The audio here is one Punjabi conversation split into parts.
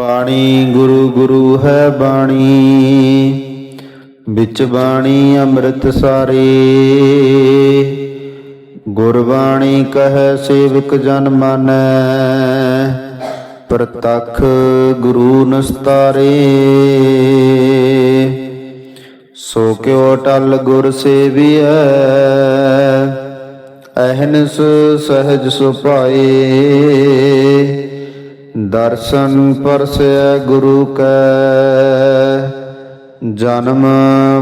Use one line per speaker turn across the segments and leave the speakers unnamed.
ਬਾਣੀ ਗੁਰੂ ਗੁਰੂ ਹੈ ਬਾਣੀ, ਵਿੱਚ ਬਾਣੀ ਅੰਮ੍ਰਿਤ ਸਾਰੇ। ਗੁਰਬਾਣੀ ਕਹੈ, ਸੇਵਕ ਜਨ ਮਾਨੈ, ਪ੍ਰਤੱਖ ਗੁਰੂ ਨਸਤਾਰੇ। ਸੋ ਕਿਉ ਟਲ ਗੁਰ ਸੇਵੀਐ, ਅਹਨਸ ਸਹਿਜ ਸੁਭਾਏ। ਦਰਸ਼ਨ ਪਰਸੈ ਗੁਰੂ ਕੈ, ਜਨਮ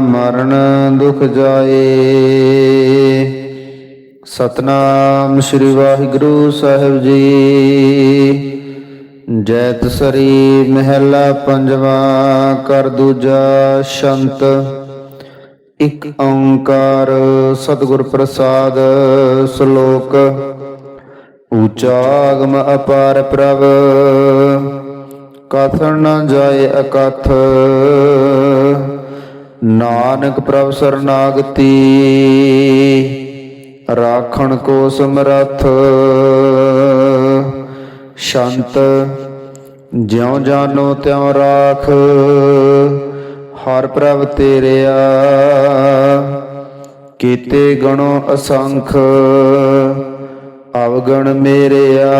ਮਰਨ ਦੁਖ ਜਾਏ। ਸਤਨਾਮ ਸ੍ਰੀ ਵਾਹਿਗੁਰੂ ਸਾਹਿਬ ਜੀ। ਜੈਤ ਸਰੀ ਮਹਿਲਾ ਪੰਜਵਾ, ਕਰ ਦੂਜਾ ਸ਼ੰਤ। ਇਕ ਓੰਕਾਰ ਸਤਿਗੁਰ ਪ੍ਰਸਾਦ, ਸ਼ਲੋਕ ਉਚਾਗਮ ਅਪਾਰ ਪ੍ਰਭ, ਕਥਨ ਨ ਜਾਏ ਅਕਥ। ਨਾਨਕ ਪ੍ਰਭ ਸਰਨਾਗਤੀ, ਰਾਖਣ ਕੋ ਸਮਰੱਥ। ਸ਼ੰਤ, ਜਿਉ ਜਾਨੋ ਤਿਉ ਰਾਖ, ਹਰ ਪ੍ਰਭ ਤੇਰਿਆ ਕੀਤੇ ਗਣੋ ਅਸੰਖ। ਅਵਗਣ ਮੇਰਿਆ।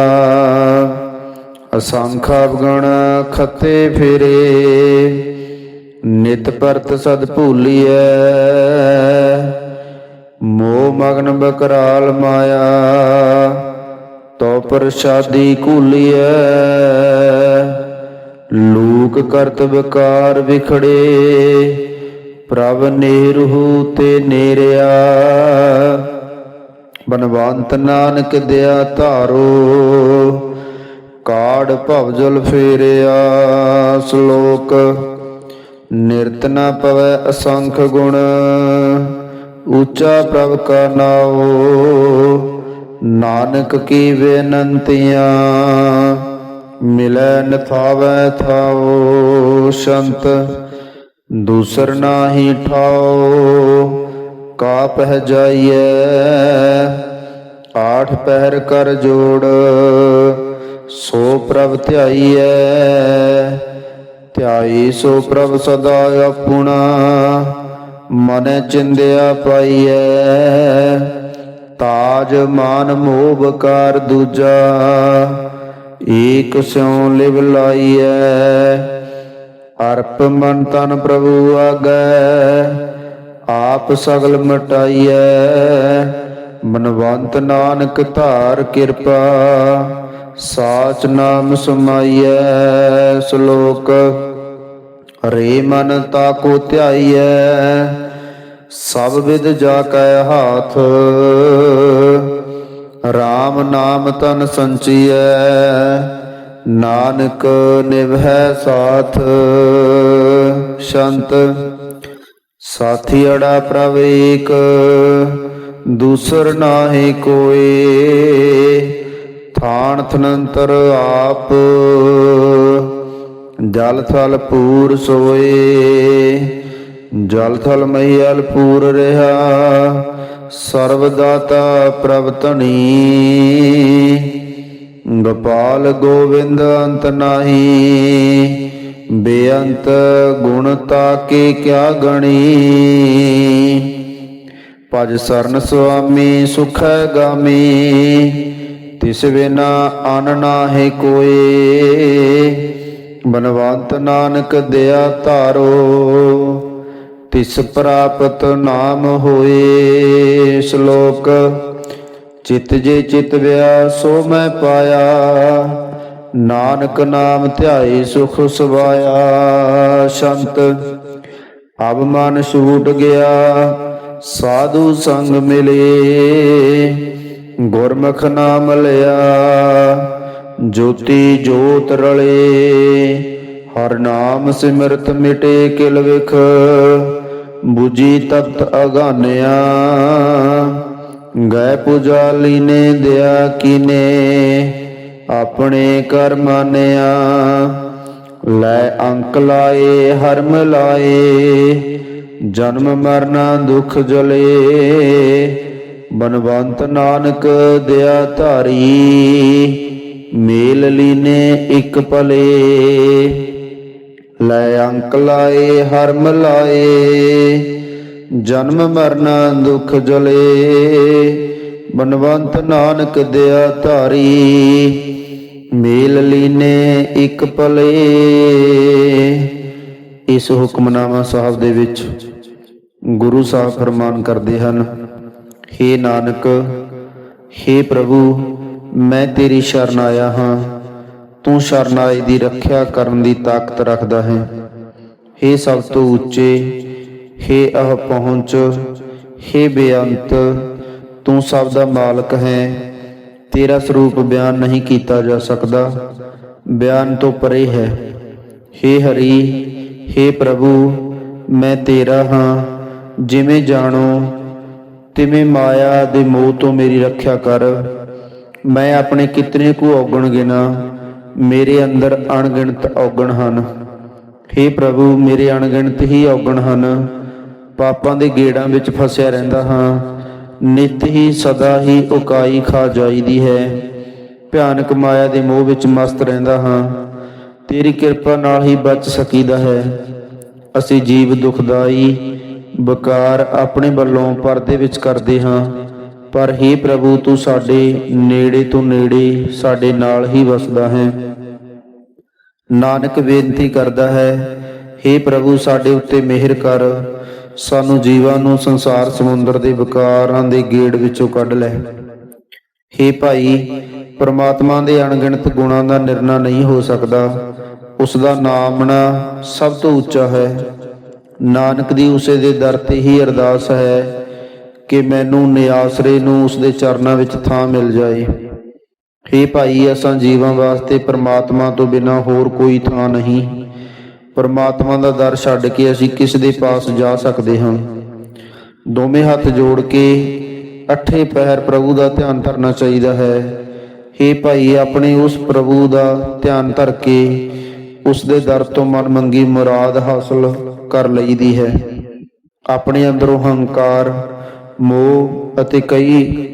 ਅਸੰਖ ਅਵਗਣ ਖਤੇ ਫਿਰੇ। ਨਿਤ ਪਰਤ ਸਦ ਭੂਲੀਐ। ਮੋਹ ਮਗਨ ਬਕਰਾਲ ਮਾਇਆ। ਤੋ ਪ੍ਰਸਾਦੀ ਕੂਲੀਐ ਲੂਕ ਕਰਤ ਵਿਕਾਰ ਵਿਖੜੇ। ਪ੍ਰਭ ਨੇਰੂ ਤੇ ਨੇਰਿਆ। ਬਨਵੰਤ ਨਾਨਕ ਦਿਆ ਧਾਰੋ, ਕਾੜ ਭਵਜਲ ਫੇਰਿਆ, ਸ਼ਲੋਕ, ਨਿਰਤ ਨ ਪਵੈ ਅਸੰਖ ਗੁਣ, ਉੱਚਾ ਪ੍ਰਭ ਕਾ ਨਾਉ, ਨਾਨਕ ਕੀ ਬੇਨੰਤੀਆਂ, ਮਿਲੈ ਨਥਾਵੈ ਥਾਵੈ ਥਾਉ, ਸੰਤ ਦੂਸਰ ਨਾਹੀ ਠਾਉ। ਕਾ ਪਹਿ ਜਾਈਐ, ਆਠ ਪਹਿਰ ਕਰ ਜੋੜ, ਸੋ ਪ੍ਰਭ ਧਿਆਈਐ। ਧਿਆਈ ਸੋ ਪ੍ਰਭ ਸਦਾ ਆਪਣਾ, ਮਨ ਚਿੰਦਿਆ ਪਾਈਐ। ਤਾਜ ਮਾਨ ਮੋਹ ਕਰ ਦੂਜਾ, ਏਕ ਸਿਉ ਲਿਵ ਲਾਈਐ। ਅਰਪ ਮਨ ਤਨ ਪ੍ਰਭੂ ਆਗੈ ਆਪ ਸਗਲ ਮਟਾਈਐ। ਮਨਵੰਤ ਨਾਨਕ ਧਾਰ ਕਿਰਪਾ, ਸਾਚ ਨਾਮ ਸਮਾਈਐ। ਸ਼ਲੋਕ ਰੇ ਮਨ ਤਾਕੋ ਧਿਆਈਐ। ਸਭ ਵਿਦ ਜਾ ਕੈ ਹਾਥ RAM ਨਾਮ ਤਨ ਸੰਚੀਐ। ਨਾਨਕ ਨਿਭੈ ਸਾਥ, ਸ਼ੰਤ ਸਾਥੀ ਅੜਾ ਪ੍ਰਭ ਏਕ ਦੂਸਰ ਨਾਹੀ ਕੋਏ, ਥਾਨ ਥਨੰਤਰ ਆਪ, ਜਲ ਥਲ ਪੂਰ ਸੋਏ, ਜਲ ਥਲ ਮਹੀਲ ਪੂਰ ਰਹਾ ਸਰਬ ਦਾਤਾ ਪ੍ਰਭ ਧਣੀ। ਗੋਪਾਲ ਗੋਵਿੰਦ ਅੰਤ ਨਾਹੀ ਬੇਅੰਤ ਗੁਣ ਤਾਕੇ ਕਿਆ ਗਣੀ? ਭਜ ਸਰਨ ਸੁਆਮੀ ਸੁਖ ਗਾਮੀ, ਤਿਸ ਬਿਨਾ ਅਨ ਨਾਹੀ ਕੋਏ। ਬਨਵੰਤ ਨਾਨਕ ਦਿਆ ਧਾਰੋ, ਤਿਸ ਪ੍ਰਾਪਤ ਨਾਮ ਹੋਏ। ਸ਼ਲੋਕ, ਚਿਤ ਜੇ ਚਿਤ ਵਿਆ ਸੋ ਮੈਂ ਪਾਇਆ। ਨਾਨਕ ਨਾਮ ਧਿਆਈ ਸੁਖ ਸਵਾਇਆ ਸ਼ੰਤ ਅਬ ਮਨ ਛੂਟ ਗਿਆ, ਸਾਧੂ ਸੰਗ ਮਿਲੇ, ਗੁਰਮੁਖ ਨਾਮ ਲਿਆ, ਜੋਤੀ ਜੋਤ ਰਲੇ, ਹਰ ਨਾਮ ਸਿਮਰਤ ਮਿਟੇ ਕਿਲ ਵਿਖ 부ਜੀ ਤਪਤ ਅਗਾਨਿਆ, ਗਏ ਪੁਜਾਲੀ ਨੇ ਦਿਆ ਕੀਨੇ ਆਪਣੇ ਕਰ ਲੈ ਅੰਕ ਲਾਏ, ਹਰਮ ਲਾਏ, ਜਨਮ ਮਰਨਾ ਦੁਖ ਜਲੇ। ਬਨਵੰਤ ਨਾਨਕ ਦਿਆ ਧਾਰੀ, ਮੇਲ ਲੀਨੇ ਇੱਕ ਪਲੇ। ਲੈ ਅੰਕ ਲਾਏ, ਹਰਮ ਲਾਏ, ਜਨਮ ਮਰਨਾ ਦੁਖ ਜਲੇ। ਬਨਵੰਤ ਨਾਨਕ ਦਿਆ ਧਾਰੀ ਮੇਲ ਲੀਨੇ ਇੱਕ ਪਲੇ ਇਸ ਹੁਕਮਨਾਮਾ ਸਾਹਿਬ ਦੇ ਵਿੱਚ ਗੁਰੂ ਸਾਹਿਬ ਫਰਮਾਨ ਕਰਦੇ ਹਨ हे ਨਾਨਕ हे ਪ੍ਰਭੂ ਮੈਂ ਤੇਰੀ ਸ਼ਰਨ ਆਇਆ ਹਾਂ ਤੂੰ ਸ਼ਰਨ ਆਏ ਦੀ ਰੱਖਿਆ ਕਰਨ ਦੀ ਤਾਕਤ ਰੱਖਦਾ ਹੈ हे ਸਭ ਤੋਂ ਉੱਚੇ हे ਅਹ ਪਹੁੰਚ हे ਬੇਅੰਤ ਤੂੰ ਸਭ ਦਾ ਮਾਲਕ ਹੈ ਤੇਰਾ ਸਰੂਪ ਬਿਆਨ ਨਹੀਂ ਕੀਤਾ ਜਾ ਸਕਦਾ ਬਿਆਨ ਤੋਂ ਪਰੇ ਹੈ हे ਹਰੀ हे ਪ੍ਰਭੂ ਮੈਂ ਤੇਰਾ ਹਾਂ ਜਿਵੇਂ ਜਾਣੋ ਤਿਵੇਂ ਮਾਇਆ ਦੇ ਮੋਹ ਤੋਂ ਮੇਰੀ ਰੱਖਿਆ ਕਰ ਮੈਂ ਆਪਣੇ ਕਿਤਨੇ ਕੁ ਔਗਣ ਗਿਨਾ ਮੇਰੇ ਅੰਦਰ ਅਣਗਿਣਤ ਔਗਣ ਹਨ हे ਪ੍ਰਭੂ ਮੇਰੇ ਅਣਗਿਣਤ ਹੀ ਔਗਣ ਹਨ ਪਾਪਾਂ ਦੇ ਗੇੜਾਂ ਵਿੱਚ ਫਸਿਆ ਰਹਿੰਦਾ ਹਾਂ ਨਿਤ ਹੀ ਸਦਾ ਹੀ ਉਕਾਈ ਖਾ ਜਾਈਦੀ ਹੈ। ਭਿਆਨਕ ਮਾਇਆ ਦੇ ਮੋਹ ਵਿੱਚ ਮਸਤ ਰਹਿੰਦਾ ਹਾਂ। ਤੇਰੀ ਕਿਰਪਾ ਨਾਲ ਹੀ ਬਚ ਸਕੀਦਾ ਹੈ। ਅਸੀਂ ਜੀਵ ਦੁਖਦਾਈ, ਬਕਾਰ ਆਪਣੇ ਵੱਲੋਂ ਪਰਦੇ ਵਿੱਚ ਕਰਦੇ ਹਾਂ। ਪਰ हे ਪ੍ਰਭੂ, ਤੂੰ ਸਾਡੇ ਨੇੜੇ ਤੋਂ ਨੇੜੇ, ਸਾਡੇ ਨਾਲ ਹੀ ਵਸਦਾ ਹੈ। ਨਾਨਕ ਬੇਨਤੀ ਕਰਦਾ ਹੈ हे ਪ੍ਰਭੂ, ਸਾਡੇ ਉੱਤੇ ਮਿਹਰ ਕਰ। ਸਾਨੂੰ ਜੀਵਾਂ ਨੂੰ ਸੰਸਾਰ ਸਮੁੰਦਰ ਦੇ ਵਿਕਾਰਾਂ ਦੇ ਗੇੜ ਵਿੱਚੋਂ ਕੱਢ ਲੈ। ਹੇ ਭਾਈ, ਪਰਮਾਤਮਾ ਦੇ ਅਣਗਿਣਤ ਗੁਣਾਂ ਦਾ ਨਿਰਣਾ ਨਹੀਂ ਹੋ ਸਕਦਾ। ਉਸ ਦਾ ਨਾਮਣਾ ਸਭ ਤੋਂ ਉੱਚਾ ਹੈ। ਨਾਨਕ ਦੀ ਉਸੇ ਦੇ ਦਰ ਤੇ ਹੀ ਅਰਦਾਸ ਹੈ ਕਿ ਮੈਨੂੰ ਨਿਆਸਰੇ ਨੂੰ ਉਸ ਦੇ ਚਰਨਾਂ ਵਿੱਚ ਥਾਂ ਮਿਲ ਜਾਏ। ਹੇ ਭਾਈ, ਅਸਾਂ ਜੀਵਾਂ ਵਾਸਤੇ ਪਰਮਾਤਮਾ ਤੋਂ ਬਿਨਾ ਹੋਰ ਕੋਈ ਥਾਂ ਨਹੀਂ। ਪਰਮਾਤਮਾ ਦਾ ਦਰ ਛੱਡ ਕੇ ਅਸੀਂ ਕਿਸ ਦੇ ਪਾਸ ਜਾ ਸਕਦੇ ਹਾਂ? ਦੋਵੇਂ ਹੱਥ ਜੋੜ ਕੇ ਅੱਠੇ ਪੈਰ ਪ੍ਰਭੂ ਦਾ ਧਿਆਨ ਧਰਨਾ ਚਾਹੀਦਾ ਹੈ। हे ਭਾਈ, ਆਪਣੇ ਉਸ ਪ੍ਰਭੂ ਦਾ ਧਿਆਨ ਧਰ ਕੇ ਉਸ ਦੇ ਦਰ ਤੋਂ ਮਨ ਮੰਗੀ ਮੁਰਾਦ ਹਾਸਲ ਕਰ ਲਈਦੀ ਹੈ। ਆਪਣੇ ਅੰਦਰੋਂ ਹੰਕਾਰ, ਮੋਹ ਅਤੇ ਕਈ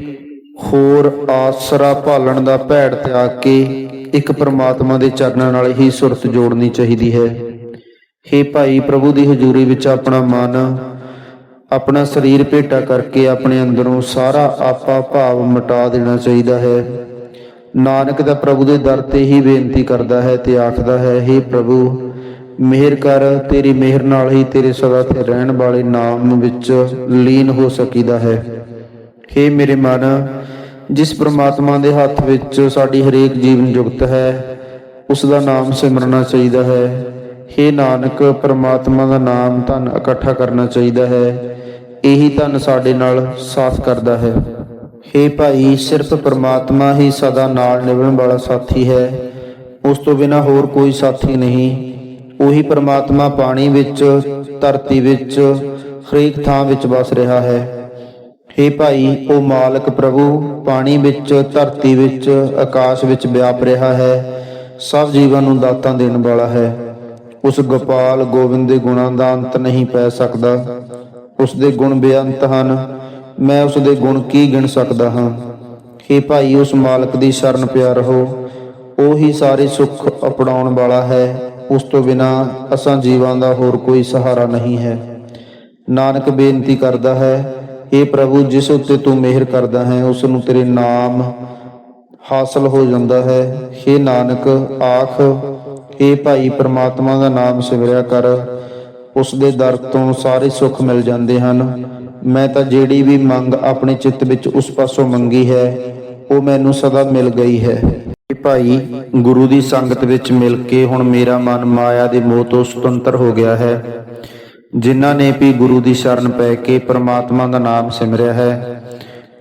ਹੋਰ ਆਸਰਾ ਭਾਲਣ ਦਾ ਭੈੜ ਤਿਆਗ ਕੇ ਇੱਕ ਪਰਮਾਤਮਾ ਦੇ ਚਰਨਾਂ ਨਾਲ ਹੀ ਸੁਰਤ ਜੋੜਨੀ ਚਾਹੀਦੀ ਹੈ। हे ਭਾਈ ਪ੍ਰਭੂ ਦੀ ਹਜ਼ੂਰੀ ਵਿੱਚ ਆਪਣਾ ਮਨ ਆਪਣਾ ਸਰੀਰ ਭੇਟਾ ਕਰਕੇ ਆਪਣੇ ਅੰਦਰੋਂ ਸਾਰਾ ਆਪਾ ਭਾਵ ਮਿਟਾ ਦੇਣਾ ਚਾਹੀਦਾ ਹੈ ਨਾਨਕ ਦਾ ਪ੍ਰਭੂ ਦੇ ਦਰ ਤੇ ਹੀ ਬੇਨਤੀ ਕਰਦਾ ਹੈ ਤੇ ਆਖਦਾ ਹੈ हे ਪ੍ਰਭੂ ਮਿਹਰ ਕਰ ਤੇਰੀ ਮਿਹਰ ਨਾਲ ਹੀ ਤੇਰੇ ਸਦਾ ਤੇ ਰਹਿਣ ਵਾਲੇ ਨਾਮ ਵਿੱਚ ਲੀਨ ਹੋ ਸਕੀਦਾ ਹੈ हे ਮੇਰੇ ਮਨ ਜਿਸ ਪ੍ਰਮਾਤਮਾ ਦੇ ਹੱਥ ਵਿੱਚ ਸਾਡੀ ਹਰੇਕ ਜੀਵਨ ਜੁਗਤ ਹੈ ਉਸ ਦਾ ਨਾਮ ਸਿਮਰਨਾ ਚਾਹੀਦਾ ਹੈ हे ਨਾਨਕ ਪ੍ਰਮਾਤਮਾ ਦਾ ਨਾਮ ਧਨ ਇਕੱਠਾ ਕਰਨਾ ਚਾਹੀਦਾ ਹੈ ਇਹੀ ਧਨ ਸਾਡੇ ਨਾਲ ਸਾਥ ਕਰਦਾ ਹੈ हे ਭਾਈ ਸਿਰਫ ਪ੍ਰਮਾਤਮਾ ਹੀ ਸਦਾ ਨਾਲ ਨਿਭਣ ਵਾਲਾ ਸਾਥੀ ਹੈ ਉਸ ਤੋਂ ਬਿਨਾ ਹੋਰ ਕੋਈ ਸਾਥੀ ਨਹੀਂ ਉਹੀ ਪ੍ਰਮਾਤਮਾ ਪਾਣੀ ਵਿੱਚ ਧਰਤੀ ਵਿੱਚ ਹਰੇਕ ਥਾਂ ਵਿੱਚ ਵਸ ਰਿਹਾ ਹੈ हे ਭਾਈ ਉਹ ਮਾਲਕ ਪ੍ਰਭੂ ਪਾਣੀ ਵਿੱਚ ਧਰਤੀ ਵਿੱਚ ਆਕਾਸ਼ ਵਿੱਚ ਵਿਆਪ ਰਿਹਾ ਹੈ ਸਭ ਜੀਵਾਂ ਨੂੰ ਦਾਤਾਂ ਦੇਣ ਵਾਲਾ ਹੈ ਉਸ ਗੋਪਾਲ ਗੋਬਿੰਦ ਦੇ ਗੁਣਾਂ ਦਾ ਅੰਤ ਨਹੀਂ ਪੈ ਸਕਦਾ ਉਸ ਦੇ ਗੁਣ ਬੇਅੰਤ ਹਨ ਮੈਂ ਉਸ ਦੇ ਗੁਣ ਕੀ ਗਿਣ ਸਕਦਾ ਹਾਂ हे ਭਾਈ ਉਸ ਮਾਲਕ ਦੀ ਸ਼ਰਨ ਪਿਆ ਰਹੋ ਉਹ ਹੀ ਸਾਰੇ ਸੁੱਖ ਅਪਣਾਉਣ ਵਾਲਾ ਹੈ ਉਸ ਤੋਂ ਬਿਨਾ ਅਸਾਂ ਜੀਵਾਂ ਦਾ ਹੋਰ ਕੋਈ ਸਹਾਰਾ ਨਹੀਂ ਹੈ ਨਾਨਕ ਬੇਨਤੀ ਕਰਦਾ ਹੈ हे ਪ੍ਰਭੂ ਜਿਸ ਉੱਤੇ ਤੂੰ ਮਿਹਰ ਕਰਦਾ ਹੈ ਉਸ ਨੂੰ ਤੇਰੇ ਨਾਮ ਹਾਸਲ ਹੋ ਜਾਂਦਾ ਹੈ हे ਨਾਨਕ ਆਖ हे ਭਾਈ ਪ੍ਰਮਾਤਮਾ ਦਾ ਨਾਮ ਸਿਮਰਿਆ ਕਰ। ਉਸ ਦੇ ਦਰ ਤੋਂ ਸਾਰੇ ਸੁੱਖ ਮਿਲ ਜਾਂਦੇ ਹਨ। ਮੈਂ ਤਾਂ ਜਿਹੜੀ ਵੀ ਮੰਗ ਆਪਣੇ ਚਿੱਤ ਵਿੱਚ ਉਸ ਪਾਸੋਂ ਮੰਗੀ ਹੈ, ਉਹ ਮੈਨੂੰ ਸਦਾ ਮਿਲ ਗਈ ਹੈ। हे ਭਾਈ ਗੁਰੂ ਦੀ ਸੰਗਤ ਵਿੱਚ ਮਿਲ ਕੇ ਹੁਣ ਮੇਰਾ ਮਨ ਮਾਇਆ ਦੇ ਮੋਹ ਤੋਂ ਸੁਤੰਤਰ ਹੋ ਗਿਆ ਹੈ। ਜਿਨ੍ਹਾਂ ਨੇ ਵੀ ਗੁਰੂ ਦੀ ਸ਼ਰਨ ਪੈ ਕੇ ਪ੍ਰਮਾਤਮਾ ਦਾ ਨਾਮ ਸਿਮਰਿਆ ਹੈ,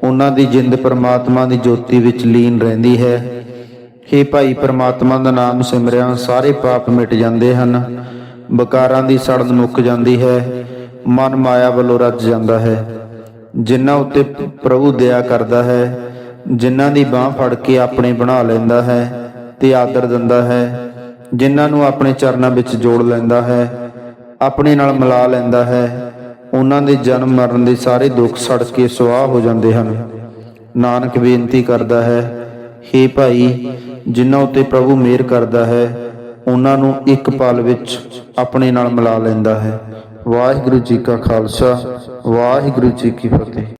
ਉਹਨਾਂ ਦੀ ਜਿੰਦ ਪ੍ਰਮਾਤਮਾ ਦੀ ਜੋਤੀ ਵਿੱਚ ਲੀਨ ਰਹਿੰਦੀ ਹੈ। ਹੇ ਭਾਈ ਪ੍ਰਮਾਤਮਾ ਦਾ ਨਾਮ ਸਿਮਰਿਆ, ਸਾਰੇ ਪਾਪ ਮਿਟ ਜਾਂਦੇ ਹਨ। ਬਕਾਰਾਂ ਦੀ ਸੜਨ ਮੁੱਕ ਜਾਂਦੀ ਹੈ, ਮਨ ਮਾਇਆ ਵੱਲੋਂ ਰੱਜ ਜਾਂਦਾ ਹੈ। ਜਿਨ੍ਹਾਂ ਉੱਤੇ ਪ੍ਰਭੂ ਦਇਆ ਕਰਦਾ ਹੈ, ਜਿਨ੍ਹਾਂ ਦੀ ਬਾਹ ਫੜ ਕੇ ਆਪਣੇ ਬਣਾ ਲੈਂਦਾ ਹੈ ਤੇ ਆਦਰ ਦਿੰਦਾ ਹੈ, ਜਿਨ੍ਹਾਂ ਨੂੰ ਆਪਣੇ ਚਰਨਾਂ ਵਿੱਚ ਜੋੜ ਲੈਂਦਾ ਹੈ, ਆਪਣੇ ਨਾਲ ਮਿਲਾ ਲੈਂਦਾ ਹੈ, ਉਹਨਾਂ ਦੇ ਜਨਮ ਮਰਨ ਦੇ ਸਾਰੇ ਦੁੱਖ ਸੜ ਕੇ ਸੁਆਹ ਹੋ ਜਾਂਦੇ ਹਨ। ਨਾਨਕ ਬੇਨਤੀ ਕਰਦਾ ਹੈ हे ਭਾਈ ਜਿਨ੍ਹਾਂ ਉੱਤੇ ਪ੍ਰਭੂ ਮਿਹਰ ਕਰਦਾ ਹੈ, ਉਹਨਾਂ ਨੂੰ ਇੱਕ ਪਲ ਵਿੱਚ ਆਪਣੇ ਨਾਲ ਮਿਲਾ ਲੈਂਦਾ ਹੈ। ਵਾਹਿਗੁਰੂ ਜੀ ਕਾ ਖਾਲਸਾ, ਵਾਹਿਗੁਰੂ ਜੀ ਕੀ ਫਤਿਹ।